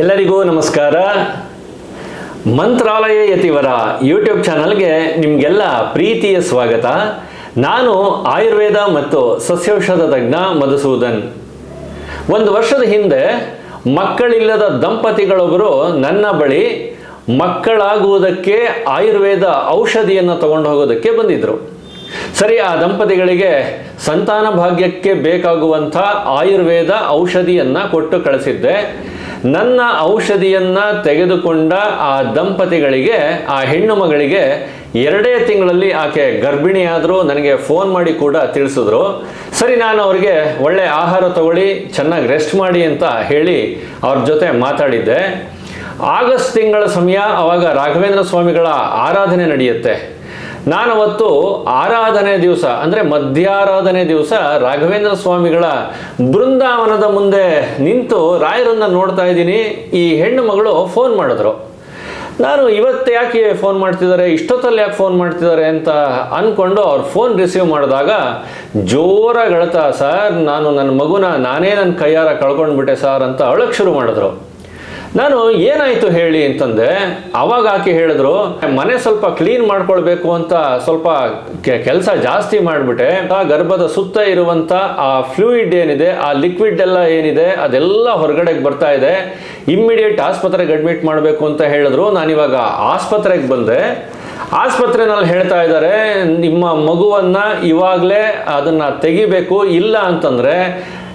ಎಲ್ಲರಿಗೂ ನಮಸ್ಕಾರ. ಮಂತ್ರಾಲಯ ಯತಿವರ ಯೂಟ್ಯೂಬ್ ಚಾನಲ್ಗೆ ನಿಮಗೆಲ್ಲ ಪ್ರೀತಿಯ ಸ್ವಾಗತ. ನಾನು ಆಯುರ್ವೇದ ಮತ್ತು ಸಸ್ಯೌಷಧ ತಜ್ಞ ಮಧುಸೂದನ್. ಒಂದು ವರ್ಷದ ಹಿಂದೆ ಮಕ್ಕಳಿಲ್ಲದ ದಂಪತಿಗಳೊಬ್ಬರು ನನ್ನ ಬಳಿ ಮಕ್ಕಳಾಗುವುದಕ್ಕೆ ಆಯುರ್ವೇದ ಔಷಧಿಯನ್ನು ತಗೊಂಡು ಹೋಗೋದಕ್ಕೆ ಬಂದಿದ್ದರು ಸರಿ, ಆ ದಂಪತಿಗಳಿಗೆ ಸಂತಾನ ಭಾಗ್ಯಕ್ಕೆ ಬೇಕಾಗುವಂಥ ಆಯುರ್ವೇದ ಔಷಧಿಯನ್ನು ಕೊಟ್ಟು ಕಳಿಸಿದ್ದೆ. ನನ್ನ ಔಷಧಿಯನ್ನ ತೆಗೆದುಕೊಂಡ ಆ ದಂಪತಿಗಳಿಗೆ, ಆ ಹೆಣ್ಣು ಮಗಳಿಗೆ ಎರಡೇ ತಿಂಗಳಲ್ಲಿ ಆಕೆ ಗರ್ಭಿಣಿಯಾದರೂ ನನಗೆ ಫೋನ್ ಮಾಡಿ ಕೂಡ ತಿಳಿಸಿದ್ರು. ಸರಿ, ನಾನು ಅವರಿಗೆ ಒಳ್ಳೆ ಆಹಾರ ತಗೊಳ್ಳಿ, ಚೆನ್ನಾಗಿ ರೆಸ್ಟ್ ಮಾಡಿ ಅಂತ ಹೇಳಿ ಅವ್ರ ಜೊತೆ ಮಾತಾಡಿದ್ದೆ. ಆಗಸ್ಟ್ ತಿಂಗಳ ಸಮಯ ಅವಾಗ ರಾಘವೇಂದ್ರ ಸ್ವಾಮಿಗಳ ಆರಾಧನೆ ನಡೆಯುತ್ತೆ. ನಾನು ಅವತ್ತು ಆರಾಧನೆ ದಿವಸ, ಅಂದರೆ ಮಧ್ಯಾರಾಧನೆ ದಿವಸ ರಾಘವೇಂದ್ರ ಸ್ವಾಮಿಗಳ ಬೃಂದಾವನದ ಮುಂದೆ ನಿಂತು ರಾಯರನ್ನು ನೋಡ್ತಾ ಇದ್ದೀನಿ. ಈ ಹೆಣ್ಣು ಮಗಳು ಫೋನ್ ಮಾಡಿದ್ರು. ನಾನು ಇವತ್ತು ಯಾಕೆ ಫೋನ್ ಮಾಡ್ತಿದ್ದಾರೆ, ಇಷ್ಟೊತ್ತಲ್ಲಿ ಯಾಕೆ ಫೋನ್ ಮಾಡ್ತಿದ್ದಾರೆ ಅಂತ ಅಂದ್ಕೊಂಡು ಅವ್ರು ಫೋನ್ ರಿಸೀವ್ ಮಾಡಿದಾಗ ಜೋರಾಗಿ ಅಳ್ತಾ ಸರ್, ನಾನು ನನ್ನ ಮಗುನ ನಾನೇ ನನ್ನ ಕೈಯಾರ ಕಳ್ಕೊಂಡ್ಬಿಟ್ಟೆ, ಸರ್, ಅಂತ ಅಳಕ್ಕೆ ಶುರು ಮಾಡಿದ್ರು. ನಾನು ಏನಾಯ್ತು ಹೇಳಿ ಅಂತಂದೆ ಅವಾಗ ಆಕೆ ಹೇಳಿದ್ರು, ಮನೆ ಸ್ವಲ್ಪ ಕ್ಲೀನ್ ಮಾಡ್ಕೊಳ್ಬೇಕು ಅಂತ ಸ್ವಲ್ಪ ಕೆಲಸ ಜಾಸ್ತಿ ಮಾಡಿಬಿಟ್ಟೆ. ಆ ಗರ್ಭದ ಸುತ್ತ ಇರುವಂತ ಆ ಫ್ಲೂಯಿಡ್ ಏನಿದೆ, ಆ ಲಿಕ್ವಿಡ್ ಎಲ್ಲ ಏನಿದೆ, ಅದೆಲ್ಲ ಹೊರಗಡೆಗೆ ಬರ್ತಾ ಇದೆ. ಇಮ್ಮಿಡಿಯೇಟ್ ಆಸ್ಪತ್ರೆಗೆ ಅಡ್ಮಿಟ್ ಮಾಡಬೇಕು ಅಂತ ಹೇಳಿದ್ರು. ನಾನಿವಾಗ ಆಸ್ಪತ್ರೆಗೆ ಬಂದೆ. ಆಸ್ಪತ್ರೆನಲ್ಲಿ ಹೇಳ್ತಾ ಇದ್ದಾರೆ, ನಿಮ್ಮ ಮಗುವನ್ನ ಇವಾಗಲೇ ಅದನ್ನ ತೆಗಿಬೇಕು, ಇಲ್ಲ ಅಂತಂದ್ರೆ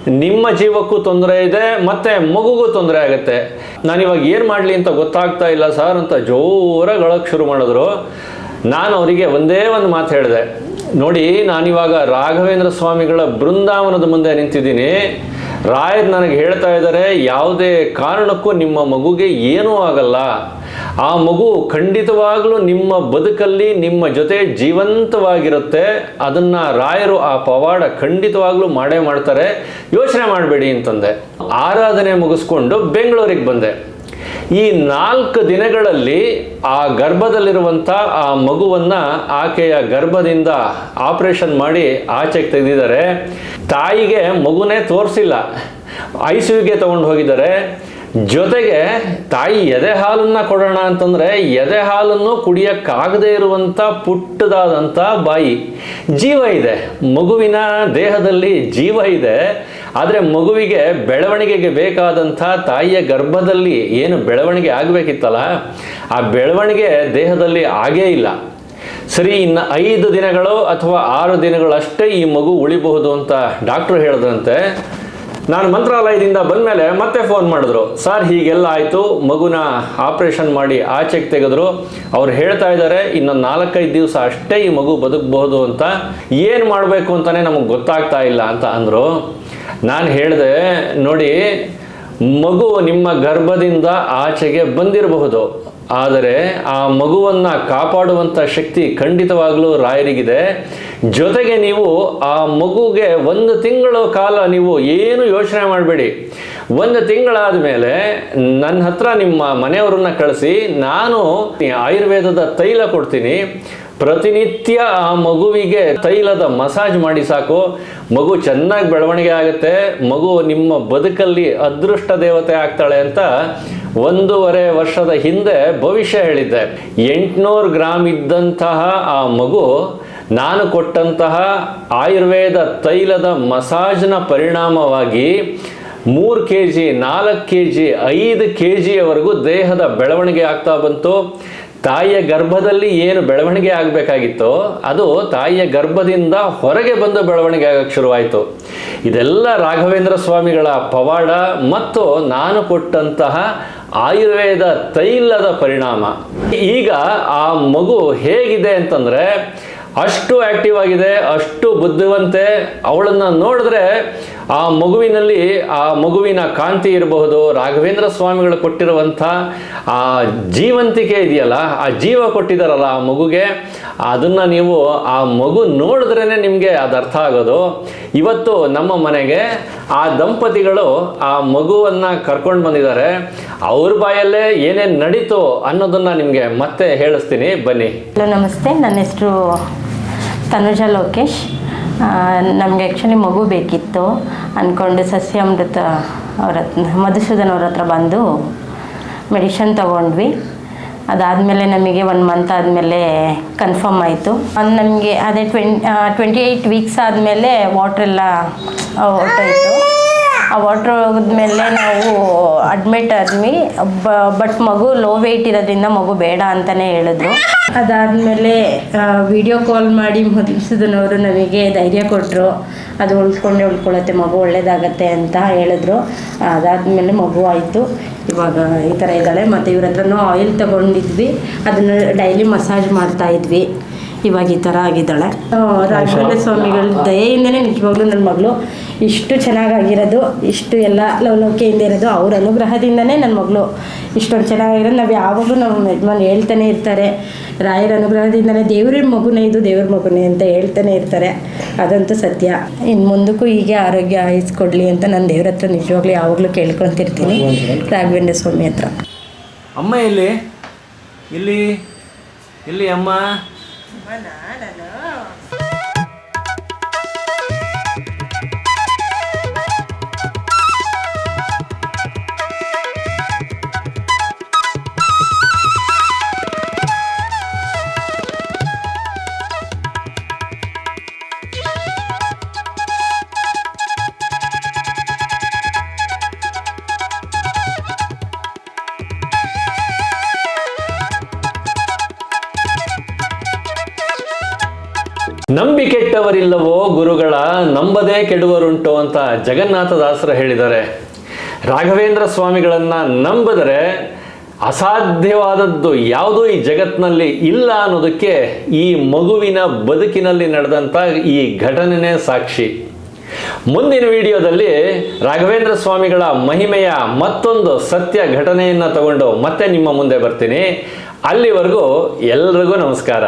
ನಿಮ್ಮ ಜೀವಕ್ಕೂ ತೊಂದರೆ ಇದೆ, ಮತ್ತೆ ಮಗುಗೂ ತೊಂದರೆ ಆಗುತ್ತೆ. ನಾನಿವಾಗ ಏನು ಮಾಡಲಿ ಅಂತ ಗೊತ್ತಾಗ್ತಾ ಇಲ್ಲ ಸರ್ ಅಂತ ಜೋರಾಗಿ ಅಳಕ್ಕೆ ಶುರು ಮಾಡಿದ್ರು. ನಾನು ಅವರಿಗೆ ಒಂದೇ ಒಂದು ಮಾತು ಹೇಳಿದೆ. ನೋಡಿ, ನಾನಿವಾಗ ರಾಘವೇಂದ್ರ ಸ್ವಾಮಿಗಳ ಬೃಂದಾವನದ ಮುಂದೆ ನಿಂತಿದ್ದೀನಿ. ರಾಯರ್ ನನಗೆ ಹೇಳ್ತಾ ಇದ್ದಾರೆ ಯಾವುದೇ ಕಾರಣಕ್ಕೂ ನಿಮ್ಮ ಮಗುಗೆ ಏನೂ ಆಗಲ್ಲ. ಆ ಮಗು ಖಂಡಿತವಾಗ್ಲೂ ನಿಮ್ಮ ಬದುಕಲ್ಲಿ ನಿಮ್ಮ ಜೊತೆ ಜೀವಂತವಾಗಿರುತ್ತೆ. ಅದನ್ನ ರಾಯರು ಆ ಪವಾಡ ಖಂಡಿತವಾಗ್ಲೂ ಮಾಡೇ ಮಾಡ್ತಾರೆ. ಯೋಚನೆ ಮಾಡಬೇಡಿ ಅಂತಂದೆ. ಆರಾಧನೆ ಮುಗಿಸ್ಕೊಂಡು ಬೆಂಗಳೂರಿಗೆ ಬಂದೆ. ಈ ನಾಲ್ಕು ದಿನಗಳಲ್ಲಿ ಆ ಗರ್ಭದಲ್ಲಿರುವಂಥ ಆ ಮಗುವನ್ನ ಆಕೆಯ ಗರ್ಭದಿಂದ ಆಪರೇಷನ್ ಮಾಡಿ ಆಚೆಗೆ ತೆಗೆದಿದ್ದಾರೆ. ತಾಯಿಗೆ ಮಗುನೇ ತೋರಿಸಿಲ್ಲ. ಐ ಸಿ ಯುಗೆ ತಗೊಂಡು ಹೋಗಿದ್ದಾರೆ. ಜೊತೆಗೆ ತಾಯಿ ಎದೆ ಹಾಲನ್ನ ಕೊಡೋಣ ಅಂತಂದ್ರೆ ಎದೆ ಹಾಲನ್ನು ಕುಡಿಯಕ್ಕಾಗದೇ ಇರುವಂತ ಪುಟ್ಟದಾದಂಥ ಬಾಯಿ. ಜೀವ ಇದೆ, ಮಗುವಿನ ದೇಹದಲ್ಲಿ ಜೀವ ಇದೆ, ಆದರೆ ಮಗುವಿಗೆ ಬೆಳವಣಿಗೆಗೆ ಬೇಕಾದಂಥ ತಾಯಿಯ ಗರ್ಭದಲ್ಲಿ ಏನು ಬೆಳವಣಿಗೆ ಆಗಬೇಕಿತ್ತಲ್ಲ, ಆ ಬೆಳವಣಿಗೆ ದೇಹದಲ್ಲಿ ಆಗೇ ಇಲ್ಲ. ಸರಿ, ಇನ್ನು ಐದು ದಿನಗಳು ಅಥವಾ ಆರು ದಿನಗಳಷ್ಟೇ ಈ ಮಗು ಉಳಿಬಹುದು ಅಂತ ಡಾಕ್ಟ್ರು ಹೇಳಿದ್ರಂತೆ ನಾನು ಮಂತ್ರಾಲಯದಿಂದ ಬಂದ ಮೇಲೆ ಮತ್ತೆ ಫೋನ್ ಮಾಡಿದ್ರು. ಸರ್, ಹೀಗೆಲ್ಲ ಆಯಿತು. ಮಗುನ ಆಪ್ರೇಷನ್ ಮಾಡಿ ಆಚೆಗೆ ತೆಗೆದ್ರು. ಅವ್ರು ಹೇಳ್ತಾ ಇದ್ದಾರೆ, ಇನ್ನೊಂದು ನಾಲ್ಕೈದು ದಿವಸ ಅಷ್ಟೇ ಈ ಮಗು ಬದುಕಬಹುದು ಅಂತ. ಏನು ಮಾಡಬೇಕು ಅಂತಲೇ ನಮಗೆ ಗೊತ್ತಾಗ್ತಾ ಇಲ್ಲ ಅಂತ ಅಂದರು. ನಾನು ಹೇಳಿದೆ, ನೋಡಿ, ಮಗು ನಿಮ್ಮ ಗರ್ಭದಿಂದ ಆಚೆಗೆ ಬಂದಿರಬಹುದು. ಆದರೆ ಆ ಮಗುವನ್ನ ಕಾಪಾಡುವಂಥ ಶಕ್ತಿ ಖಂಡಿತವಾಗಲೂ ರಾಯರಿಗಿದೆ. ಜೊತೆಗೆ ನೀವು ಆ ಮಗುಗೆ ಒಂದು ತಿಂಗಳ ಕಾಲ ನೀವು ಏನು ಯೋಚನೆ ಮಾಡಬೇಡಿ. ಒಂದು ತಿಂಗಳಾದ ಮೇಲೆ ನನ್ನ ಹತ್ರ ನಿಮ್ಮ ಮನೆಯವರನ್ನ ಕಳಿಸಿ, ನಾನು ಆಯುರ್ವೇದದ ತೈಲ ಕೊಡ್ತೀನಿ. ಪ್ರತಿನಿತ್ಯ ಆ ಮಗುವಿಗೆ ತೈಲದ ಮಸಾಜ್ ಮಾಡಿ ಸಾಕು. ಮಗು ಚೆನ್ನಾಗಿ ಬೆಳವಣಿಗೆ ಆಗುತ್ತೆ. ಮಗು ನಿಮ್ಮ ಬದುಕಲ್ಲಿ ಅದೃಷ್ಟ ದೇವತೆ ಆಗ್ತಾಳೆ ಅಂತ ಒಂದೂವರೆ ವರ್ಷದ ಹಿಂದೆ ಭವಿಷ್ಯ ಹೇಳಿದ್ದೆ. ಎಂಟುನೂರು ಗ್ರಾಮ್ ಇದ್ದಂತಹ ಆ ಮಗು ನಾನು ಕೊಟ್ಟಂತಹ ಆಯುರ್ವೇದ ತೈಲದ ಮಸಾಜ್ನ ಪರಿಣಾಮವಾಗಿ ಮೂರು ಕೆ ಜಿ ನಾಲ್ಕು ಕೆ ಜಿ ಐದು ಕೆ ಜಿಯವರೆಗೂ ದೇಹದ ಬೆಳವಣಿಗೆ ಆಗ್ತಾ ಬಂತು. ತಾಯಿಯ ಗರ್ಭದಲ್ಲಿ ಏನು ಬೆಳವಣಿಗೆ ಆಗಬೇಕಾಗಿತ್ತೋ ಅದು ತಾಯಿಯ ಗರ್ಭದಿಂದ ಹೊರಗೆ ಬಂದು ಬೆಳವಣಿಗೆ ಆಗಕ್ಕೆ ಶುರುವಾಯಿತು. ಇದೆಲ್ಲ ರಾಘವೇಂದ್ರ ಸ್ವಾಮಿಗಳ ಪವಾಡ ಮತ್ತು ನಾನು ಕೊಟ್ಟಂತಹ ಆಯುರ್ವೇದ ತೈಲದ ಪರಿಣಾಮ. ಈಗ ಆ ಮಗು ಹೇಗಿದೆ ಅಂತಂದ್ರೆ ಅಷ್ಟು ಆಕ್ಟಿವ್ ಆಗಿದೆ ಅಷ್ಟು ಬುದ್ಧಿವಂತೆ ಅವಳನ್ನ ನೋಡಿದ್ರೆ ಆ ಮಗುವಿನಲ್ಲಿ ಆ ಮಗುವಿನ ಕಾಂತಿ ಇರಬಹುದು. ರಾಘವೇಂದ್ರ ಸ್ವಾಮಿಗಳು ಕೊಟ್ಟಿರುವಂಥ ಆ ಜೀವಂತಿಕೆ ಇದೆಯಲ್ಲ, ಆ ಜೀವ ಕೊಟ್ಟಿದ್ದಾರಲ್ಲ ಆ ಮಗುಗೆ, ಅದನ್ನು ನೀವು ಆ ಮಗು ನೋಡಿದ್ರೇ ನಿಮಗೆ ಅದು ಅರ್ಥ ಆಗೋದು. ಇವತ್ತು ನಮ್ಮ ಮನೆಗೆ ಆ ದಂಪತಿಗಳು ಆ ಮಗುವನ್ನು ಕರ್ಕೊಂಡು ಬಂದಿದ್ದಾರೆ. ಅವ್ರ ಬಾಯಲ್ಲೇ ಏನೇನು ನಡೀತು ಅನ್ನೋದನ್ನು ನಿಮಗೆ ಮತ್ತೆ ಹೇಳಿಸ್ತೀನಿ. ಬನ್ನಿ. ಹಲೋ, ನಮಸ್ತೆ. ನನ್ನ ಹೆಸರು ತನುಜಾ ಲೋಕೇಶ್. ನಮಗೆ ಆ್ಯಕ್ಚುಲಿ ಮಗು ಬೇಕಿತ್ತು. ಅಂದ್ಕೊಂಡು ಸಸ್ಯಾಮೃತ ಅವ್ರ ಹತ್ರ, ಮಧುಸೂದನ್ ಅವ್ರ ಹತ್ರ ಬಂದು ಮೆಡಿಷನ್ ತೊಗೊಂಡ್ವಿ. ಅದಾದಮೇಲೆ ನಮಗೆ ಒನ್ ಮಂತ್ ಆದಮೇಲೆ ಕನ್ಫರ್ಮ್ ಆಯಿತು. ನಮಗೆ ಅದೇ ಟ್ವೆನ್ ಟ್ವೆಂಟಿ ಏಯ್ಟ್ ವೀಕ್ಸ್ ಆದಮೇಲೆ ವಾಟ್ರೆಲ್ಲ ಹೊರ್ಟೋಯ್ತು ಆ ವಾಟ್ರ್ ಹೋಗಿದ್ಮೇಲೆ ನಾವು ಅಡ್ಮಿಟ್ ಆದ್ವಿ. ಬಟ್ ಮಗು ಲೋ ವೆಯ್ಟ್ ಇರೋದ್ರಿಂದ ಮಗು ಬೇಡ ಅಂತಲೇ ಹೇಳಿದ್ರು. ಅದಾದಮೇಲೆ ವಿಡಿಯೋ ಕಾಲ್ ಮಾಡಿ ಮಧುಸೂದನವರು ನಮಗೆ ಧೈರ್ಯ ಕೊಟ್ಟರು ಅದು ಉಳ್ಸ್ಕೊಂಡೆ ಉಳ್ಕೊಳ್ಳುತ್ತೆ, ಮಗು ಒಳ್ಳೇದಾಗತ್ತೆ ಅಂತ ಹೇಳಿದ್ರು. ಅದಾದ್ಮೇಲೆ ಮಗು ಆಯಿತು. ಇವಾಗ ಈ ಥರ ಇದ್ದಾಳೆ. ಮತ್ತು ಇವ್ರ ಹತ್ರನೂ ಆಯಿಲ್ ತಗೊಂಡಿದ್ವಿ. ಅದನ್ನು ಡೈಲಿ ಮಸಾಜ್ ಮಾಡ್ತಾ ಇದ್ವಿ. ಇವಾಗ ಈ ಥರ ಆಗಿದ್ದಾಳೆ. ರಾಘವೇಂದ್ರ ಸ್ವಾಮಿಗಳ ದಯೆಯಿಂದನೇ ನಿಜವಾಗ್ಲೂ ನನ್ನ ಮಗಳು ಇಷ್ಟು ಚೆನ್ನಾಗಾಗಿರೋದು ಇಷ್ಟು ಎಲ್ಲ ಲವಲವಿಕೆಯಿಂದ ಇರೋದು ಅವ್ರ ಅನುಗ್ರಹದಿಂದನೇ ನನ್ನ ಮಗಳು ಇಷ್ಟೊಂದು ಚೆನ್ನಾಗಿರೋದು. ನಾವು ಯಾವಾಗಲೂ ನಮ್ಮ ಯಜಮಾನ್ ಹೇಳ್ತಾನೆ ಇರ್ತಾರೆ. ರಾಯರ ಅನುಗ್ರಹದಿಂದನೇ ದೇವ್ರ ಮಗುನೇ ಇದು ದೇವ್ರ ಮಗುನೇ ಅಂತ ಹೇಳ್ತಾನೆ ಇರ್ತಾರೆ. ಅದಂತೂ ಸತ್ಯ. ಇನ್ನು ಮುಂದಕ್ಕೂ ಹೀಗೆ ಆರೋಗ್ಯ ಆಯಿಸ್ಕೊಡ್ಲಿ ಅಂತ ನಾನು ದೇವ್ರ ಹತ್ರ ನಿಜವಾಗ್ಲೂ ಯಾವಾಗಲೂ ಕೇಳ್ಕೊತಿರ್ತೀನಿ. ರಾಘವೇಂದ್ರ ಸ್ವಾಮಿ ಹತ್ರ. ಅಮ್ಮ ಇಲ್ಲಿ ಇಲ್ಲಿ ಇಲ್ಲಿ ಅಮ್ಮ. ನಂಬಿಕೆಟ್ಟವರಿಲ್ಲವೋ ಗುರುಗಳ, ನಂಬದೇ ಕೆಡುವರುಂಟು ಅಂತ ಜಗನ್ನಾಥದಾಸರು ಹೇಳಿದ್ದಾರೆ. ರಾಘವೇಂದ್ರ ಸ್ವಾಮಿಗಳನ್ನ ನಂಬಿದರೆ ಅಸಾಧ್ಯವಾದದ್ದು ಯಾವುದೂ ಈ ಜಗತ್ತಿನಲ್ಲಿ ಇಲ್ಲ ಅನ್ನೋದಕ್ಕೆ ಈ ಮಗುವಿನ ಬದುಕಿನಲ್ಲಿ ನಡೆದಂಥ ಈ ಘಟನೆನೇ ಸಾಕ್ಷಿ. ಮುಂದಿನ ವಿಡಿಯೋದಲ್ಲಿ ರಾಘವೇಂದ್ರ ಸ್ವಾಮಿಗಳ ಮಹಿಮೆಯ ಮತ್ತೊಂದು ಸತ್ಯ ಘಟನೆಯನ್ನು ತಗೊಂಡು ಮತ್ತೆ ನಿಮ್ಮ ಮುಂದೆ ಬರ್ತೀನಿ. ಅಲ್ಲಿವರೆಗೂ ಎಲ್ರಿಗೂ ನಮಸ್ಕಾರ.